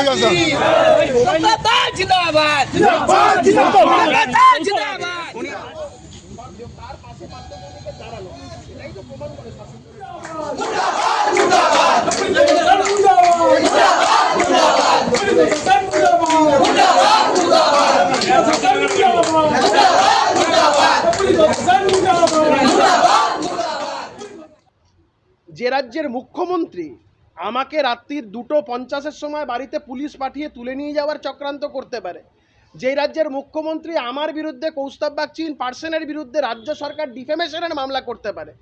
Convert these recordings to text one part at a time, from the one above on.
জিন্দাবাদ জিন্দাবাদ জিন্দাবাদ যে রাজ্যের মুখ্যমন্ত্রী আমাকে রাত্রির দুটো পঞ্চাশের সময় বাড়িতে পুলিশ পাঠিয়ে তুলে নিয়ে যাওয়ার চক্রান্ত করতে পারে। যে রাজ্যের মুখ্যমন্ত্রী আমার বিরুদ্ধে কৌস্তব বাগচিন, পার্সনের বিরুদ্ধে রাজ্য সরকার ডিফেমেশনের মামলা করতে পারে।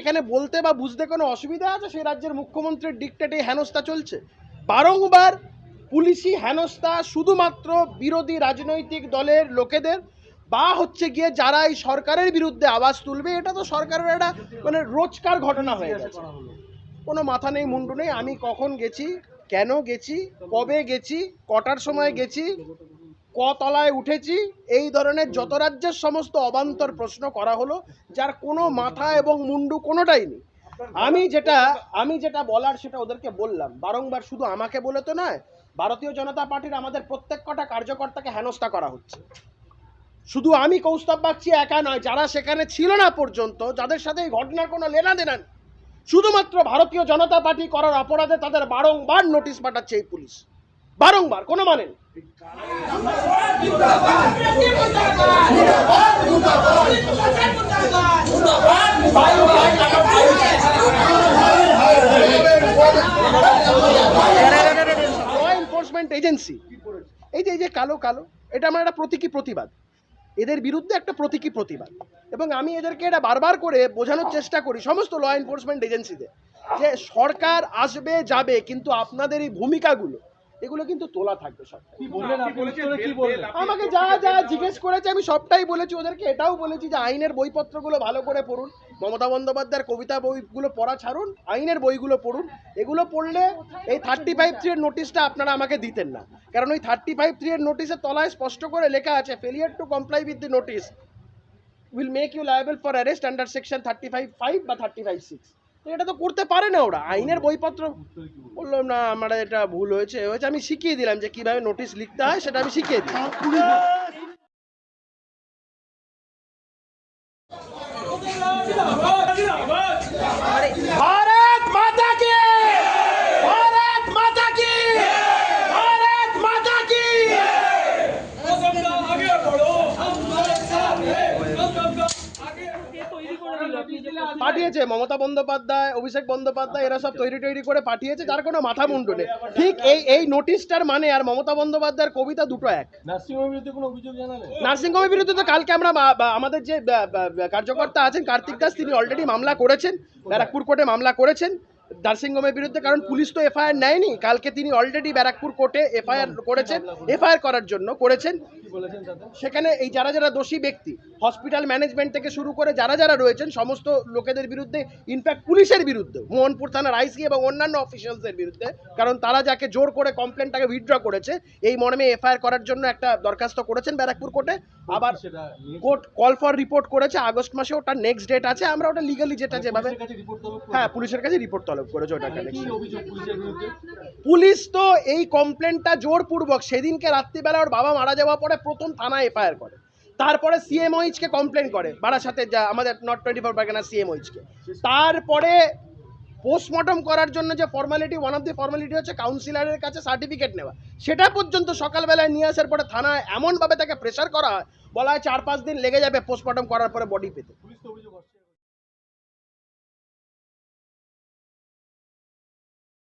এখানে বলতে বা বুঝতে কোনো অসুবিধা আছে? সেই রাজ্যের মুখ্যমন্ত্রীর ডিকটেটে হেনস্থা চলছে। বারংবার পুলিশি হেনস্থা শুধুমাত্র বিরোধী রাজনৈতিক দলের লোকেদের বা হচ্ছে গিয়ে যারা এই সরকারের বিরুদ্ধে আওয়াজ তুলবে, এটা তো সরকারের একটা মানে রোজকার ঘটনা হয়ে গেছে। কোনো মাথা নেই, মুন্ডু নেই। আমি কখন গেছি, কেন গেছি, কবে গেছি, কটার সময় গেছি ক তলায় উঠেছি, এই ধরনের যত রাজ্যের সমস্ত অবান্তর প্রশ্ন করা হলো, যার কোনো মাথা এবং মুন্ডু কোনোটাই নেই। আমি যেটা আমি যেটা বলার সেটা ওদেরকে বললাম। বারংবার শুধু আমাকে বলে তো নয়, ভারতীয় জনতা পার্টির আমাদের প্রত্যেক কটা কার্যকর্তাকে হেনস্থা করা হচ্ছে। শুধু আমি কৌস্তব বাগচি একা নয়, যারা সেখানে ছিল না পর্যন্ত, যাদের সাথে এই ঘটনার কোনো লেনা দেনা নেই শুধুমাত্র ভারতীয় জনতা পার্টি করার অপরাধে তাদের বারংবার নোটিশ পাঠাচ্ছে এই পুলিশ। বারংবার, কোনো মানে এনফোর্সমেন্ট এজেন্সি এই যে এই যে কালো কালো, এটা আমার একটা প্রতীকী প্রতিবাদ। এদের বিরুদ্ধে একটা প্রতীকী প্রতিবাদ। এবং আমি এদেরকে এটা বারবার করে বোঝানোর চেষ্টা করি সমস্ত ল এনফোর্সমেন্ট এজেন্সিতে যে সরকার আসবে, যাবে, কিন্তু আপনাদের এই ভূমিকাগুলো এগুলো কিন্তু তোলা থাকবে সব আমাকে যা যা জিজ্ঞেস করেছে আমি সবটাই বলেছি। ওদেরকে এটাও বলেছি যে আইনের বইপত্রগুলো ভালো করে পড়ুন। মমতা বন্দ্যোপাধ্যায়ের কবিতা বইগুলো পড়া ছাড়ুন আইনের বইগুলো পড়ুন। এগুলো পড়লে এই থার্টি ফাইভ থ্রি এর নোটিশটা আপনারা আমাকে দিতেন না। কারণ ওই থার্টি ফাইভ থ্রি এর নোটিশের তলায় স্পষ্ট করে লেখা আছে failure to comply with the notice will make you liable for arrest under section thirty five five বা থার্টি ফাইভ সিক্স এটা তো করতে পারে না ওরা। আইনের বইপত্র বললাম না আমার এটা ভুল হয়েছে। হয়েছে আমি শিখিয়ে দিলাম যে কীভাবে নোটিশ লিখতে হয় সেটা আমি শিখিয়ে দিলাম। পাঠিয়েছে মমতা বন্দ্যোপাধ্যায় অভিষেক বন্দ্যোপাধ্যায় এরা সব তৈরি তৈরি করে পাঠিয়েছে যার কোনো মাথা মুন্ডু নেই। ঠিক এই এই নোটিশটার মানে আর মমতা বন্দ্যোপাধ্যায়ের কবিতা দুটো এক। নার্সিংহোমের বিরুদ্ধে তো কালকে আমরা আমাদের যে কার্যকর্তা আছেন কার্তিক দাস তিনি অলরেডি মামলা করেছেন ব্যারাকপুর কোর্টে মামলা করেছেন। নার্সিংহোমের বিরুদ্ধে কারণ পুলিশ তো এফআইআর নেয়নি। কালকে তিনি অলরেডি ব্যারাকপুর কোর্টে এফআইআর করেছেন এফআইআর করার জন্য করেছেন। সেখানে এই যারা যারা দোষী ব্যক্তি হসপিটাল ম্যানেজমেন্ট থেকে শুরু করে যারা যারা রয়েছেন সমস্ত লোকেদের বিরুদ্ধে ইনফ্যাক্ট পুলিশের বিরুদ্ধে মোহনপুর থানার আইসি এবং অন্যান্য অফিসিয়ালসদের বিরুদ্ধে কারণ তারা যাকে জোর করে কমপ্লেনটাকে উইথড্র করেছে এই মর্মে এফআইআর করার জন্য একটা দরখাস্ত করেছেন ব্যারাকপুর কোর্টে। আবার কোর্ট কল ফর রিপোর্ট করেছে আগস্ট মাসে ওটা নেক্সট ডেট আছে আমরা ওটা লিগালি যেটা যেভাবে রিপোর্ট তলব হ্যাঁ পুলিশের কাছে রিপোর্ট তলব করেছে বিরুদ্ধে? পুলিশ তো এই কমপ্লেনটা জোরপূর্বক সেদিনকে রাত্রিবেলা ওর বাবা মারা যাওয়ার পরে প্রথম থানায় এফআইআর করে। তারপরে সিএমওইচকে কমপ্লেন করে বারাসাতে যা আমাদের নট টোয়েন্টি ফোর বাগানা সিএমওইচকে তারপরে পোস্টমর্টম করার জন্য যে formality one of the formality হচ্ছে কাউন্সিলরের কাছে সার্টিফিকেট নেওয়া। সেটা পর্যন্ত সকালবেলায় নিয়ে আসার পরে থানায় এমনভাবে তাকে প্রেশার করা হয়, বলা হয় চার পাঁচ দিন লেগে যাবে পোস্টমর্টম করার পরে বডি পেতে।